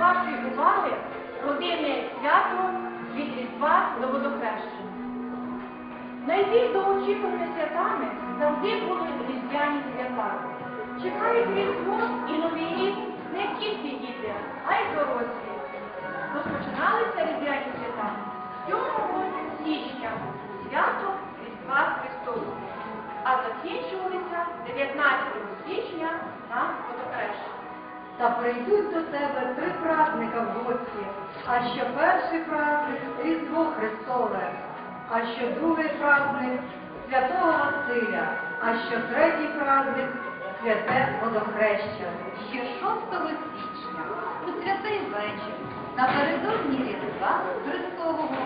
вашої уваги родинне свято від Різдва до водохрещення. Найбільш довгоочікуваними святами завжди були різдвяні свята. Чекають Різдво і Новий рік не тільки діти, а й дорослі. Розпочиналися різдвяні свята 7 січня, свято Різдва Христового, а закінчувалися 19 січня на водохрещення. Та прийдуть до тебе три праздника в гості, а що перший праздник Різдво Христове, а що другий праздник Святого Василя, а що третій праздник Святе Водохреща. Ще 6 січня, у святий вечір, напередодні Різдва Христового,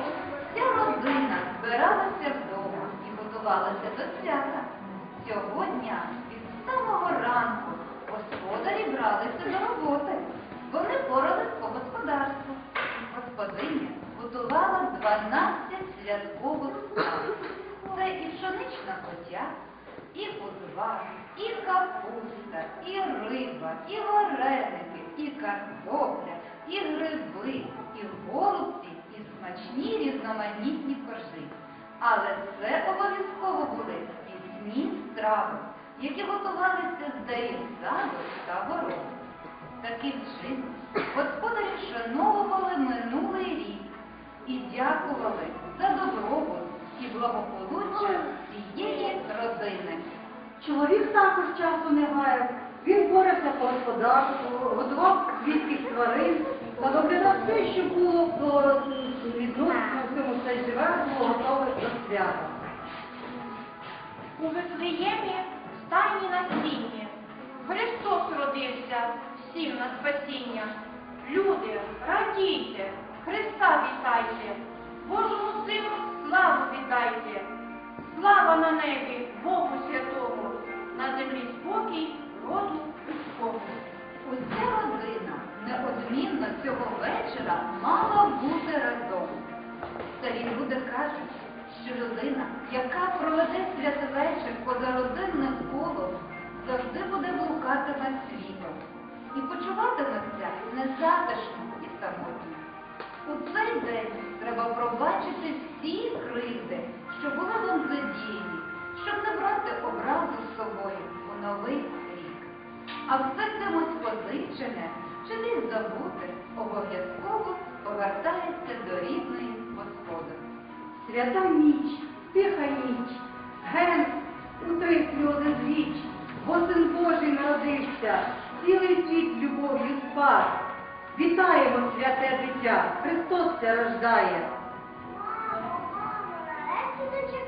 вся родина збиралася вдома і готувалася до свята. Цього дня від самого ранку господарі бралися до роботи. Вони порались по господарству. Господиня готувала 12 святкових страв. Це і пшенична котя, і узвар, і капуста, і риба, і вареники, і картопля, і гриби, і голубці, і смачні різноманітні коржі. Але це обов'язково були пісні страви, які готувалися з дарів саду та городу. Таким чином, господарі вшановували минулий рік і дякували за добробут і благополуччя цієї родини. Чоловік також часу не гаяв. Він борився по господарству, годував свійських тварин та доглядав все, що було до відносно всьому все живе, було готове до свята. У Вифлеємі стайні на світі. Христос родився всім на спасіння. Люди, радійте, Христа вітайте, Божому Сину славу віддайте. Слава на небі, Богу святому, на землі спокій, роду людського. Уся родина неодмінно цього вечора мала бути разом. Старі люди кажуть, що людина, яка проведе святвечір поза родинним колом, завжди буде блукатиме світом і почуватиметься незатишно і самотньо. У цей день треба пробачити всі кривди, що були вам задіяні, щоб не брати образу з собою у новий рік. А все кимось позичене чи десь забуте обов'язково повертається до рідної господи. Свята ніч, тиха ніч, ген, утри сльози зріч, бо син Божий народився, цілий світ любов'ю спас. Вітаємо святе дитя, Христос це рождає. Нарешті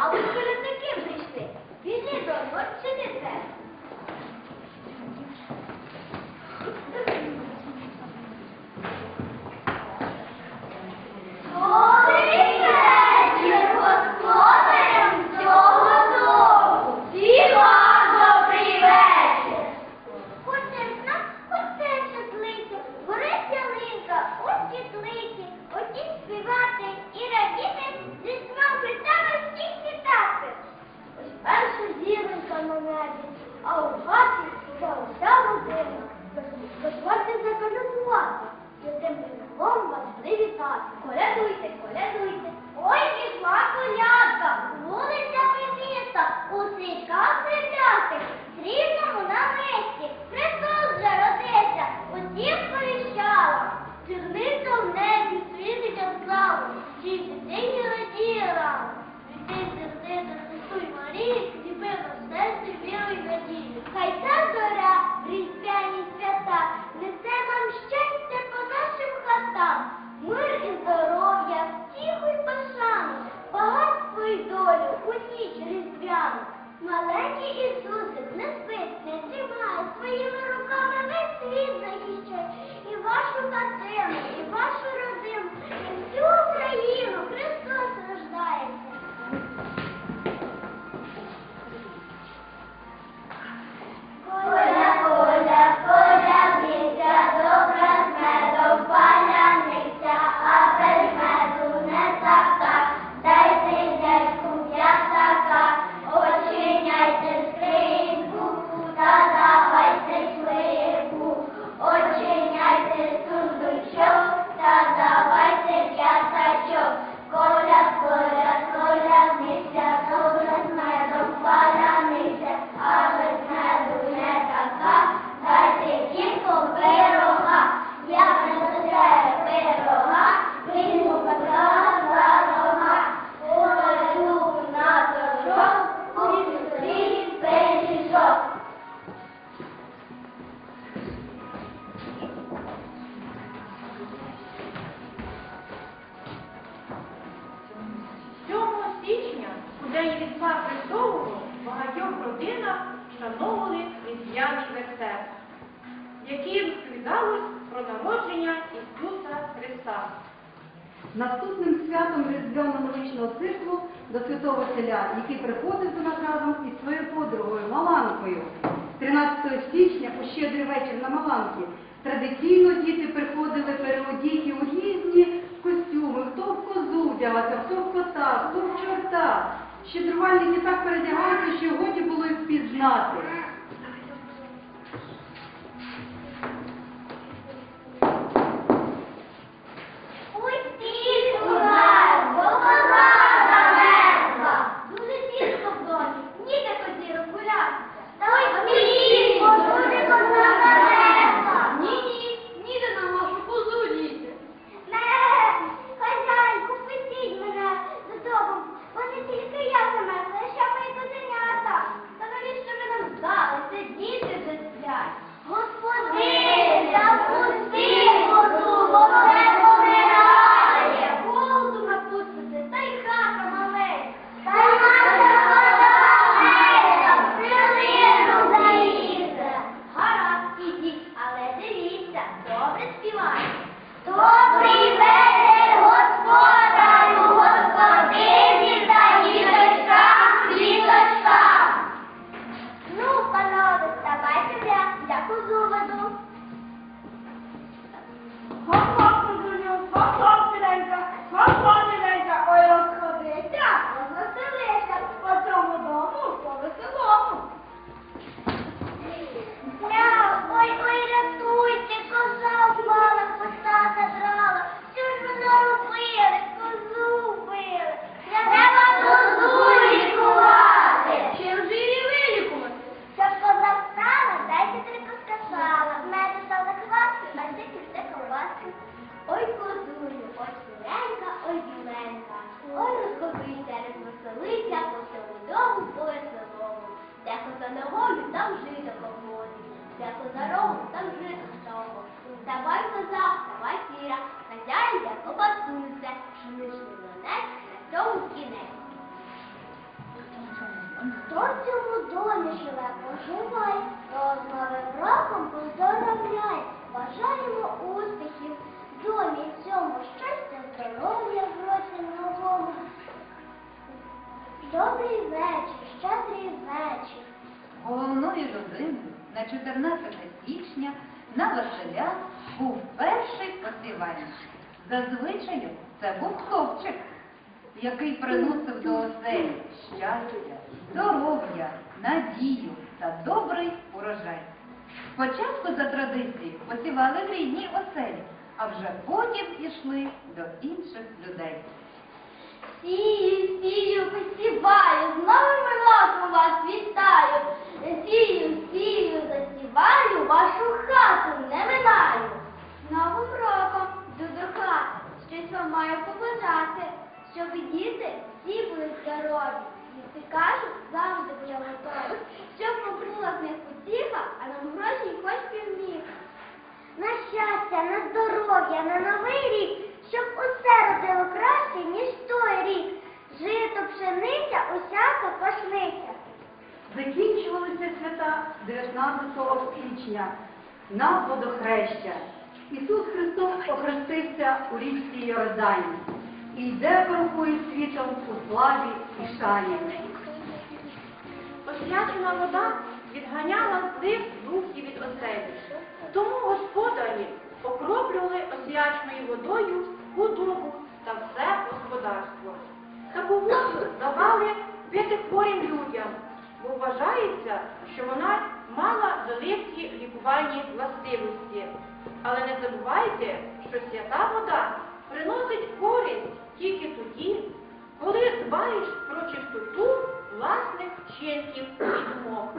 भाव उसको लगता а у хаті вся родина. Дозвольте заколядувати, святим Різдвом вас привітати. Колядуйте, колядуйте. Ой, пішла колядка, вулиця міста, у свічках святяти, срібному яким розповідалось про народження Ісуса Христа. Наступним святом різдвяно-новорічного циклу до святого Василя, який приходив до нас разом із своєю подругою Маланкою. 13 січня у щедрий вечір на Маланки традиційно діти приходили переодіті у різні костюми, хто в козу вдягався, хто в кота, хто в чорта. Щедрувальники так передягаються, що годі було їх впізнати. Хто в цьому домі живе, поживає, то з новим роком. Бажаємо успіхів домі цьому, щастя, здоров'я в. Добрий вечір, щедрий вечір. Головною людиною на 14 січня на Василя був перший посівальник. Зазвичай це був хлопчик, який приносив до оселі щастя, здоров'я, надію та добрий урожай. Спочатку за традицією посівали в рідній оселі, а вже потім пішли до інших людей. Сію, сію, посіваю, з новим роком вас вітаю. Сію, сію, засіваю, вашу хату не минаю. З новим роком до хати, вам маю побажати, щоб діти всі були здорові. Діти кажуть, завжди були готові, щоб поприла з них потіха, а нам гроші хоч півміха. На щастя, на здоров'я, на новий рік, щоб усе родило краще, ніж той рік. Жито, пшениця, усяка пашниця. закінчувалися свята 19 січня на водохреща. Ісус Христос охрестився у річці Йордані і йде крокує світом у славі і шані. Освячена вода відганяла злих духів від оселі. Тому господарі окроплювали освяченою водою худобу та все господарство. Таку воду давали пити хворим людям, бо вважається, що вона мала великі лікувальні властивості. Але не забувайте, що свята вода приносить користь тільки тоді, коли дбаєш про чистоту власних вчинків і думок.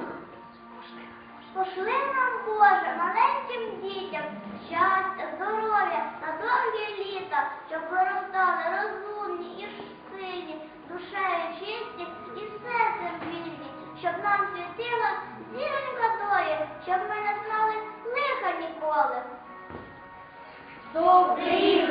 Пошли нам, Боже, маленьким дітям щастя, здоров'я та довгі літа, щоб виростали розумні і сильні, душею чисті і серцем вільні, щоб нам світила зіронька долі, щоб ми не знали лиха ніколи. Добрий